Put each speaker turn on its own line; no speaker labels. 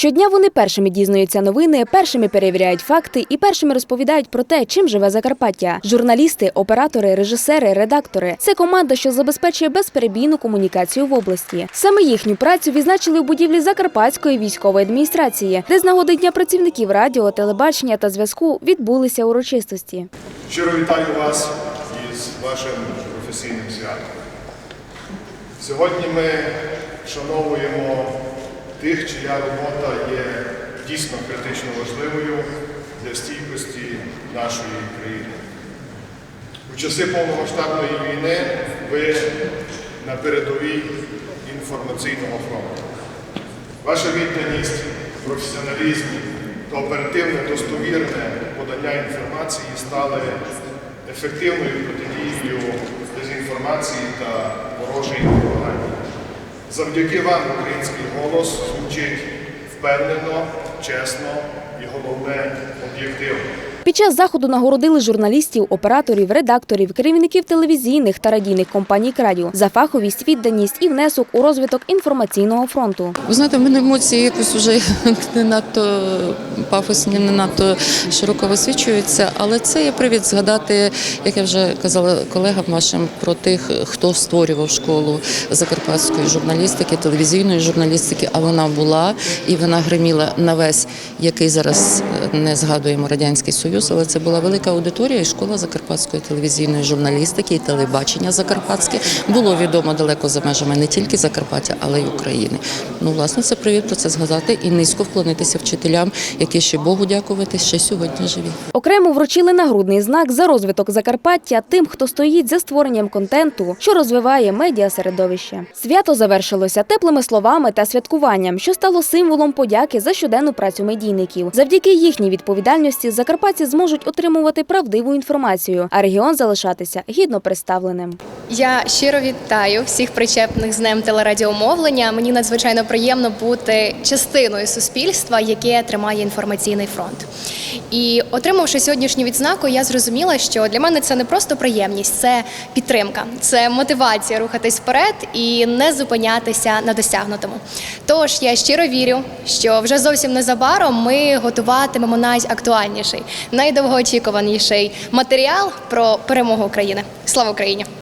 Щодня вони першими дізнаються новини, першими перевіряють факти і першими розповідають про те, чим живе Закарпаття. Журналісти, оператори, режисери, редактори це команда, що забезпечує безперебійну комунікацію в області. Саме їхню працю відзначили у будівлі Закарпатської військової адміністрації, де з нагоди дня працівників радіо, телебачення та зв'язку відбулися урочистості.
Щиро вітаю вас із вашим професійним святом. Сьогодні ми вшановуємо тих, чия робота є дійсно критично важливою для стійкості нашої країни. У часи повномасштабної війни ви на передовій інформаційного фронту. Ваша відданість, професіоналізм та оперативне достовірне подання інформації стали ефективною протидією дезінформації та ворожій пропаганді. Завдяки вам український голос звучить впевнено, чесно і.
Під час заходу нагородили журналістів, операторів, редакторів, керівників телевізійних та радійних компаній краю за фаховість, відданість і внесок у розвиток інформаційного фронту.
Ви знаєте, в мене емоції якось вже не надто пафосні, не надто широко висвічуються, але це є привід згадати, як я вже казала колегам вашим, про тих, хто створював школу закарпатської журналістики, телевізійної журналістики, а вона була і вона гриміла на весь, який зараз е, не згадуємо радянський союз, але це була велика аудиторія і школа закарпатської телевізійної журналістики і телебачення закарпатське було відомо далеко за межами не тільки Закарпаття, але й України. Ну, власне, це привід про це згадати і низько вклонитися вчителям, які ще Богу дякувати, ще сьогодні живі.
Окремо вручили нагрудний знак за розвиток Закарпаття тим, хто стоїть за створенням контенту, що розвиває медіасередовище. Свято завершилося теплими словами та святкуванням, що стало символом подяки за щоденну працю медійників. Завдяки їхній відповідальності закарпатці зможуть отримувати правдиву інформацію, а регіон залишатися гідно представленим.
Я щиро вітаю всіх причепних з днем телерадіомовлення. Мені надзвичайно приємно бути частиною суспільства, яке тримає інформаційний фронт. І отримавши сьогоднішню відзнаку, я зрозуміла, що для мене це не просто приємність, це підтримка, це мотивація рухатись вперед і не зупинятися на досягнутому. Тож я щиро вірю, що вже зовсім незабаром ми готуватимемо найактуальніший, найдовгоочікуваніший матеріал про перемогу України. Слава Україні!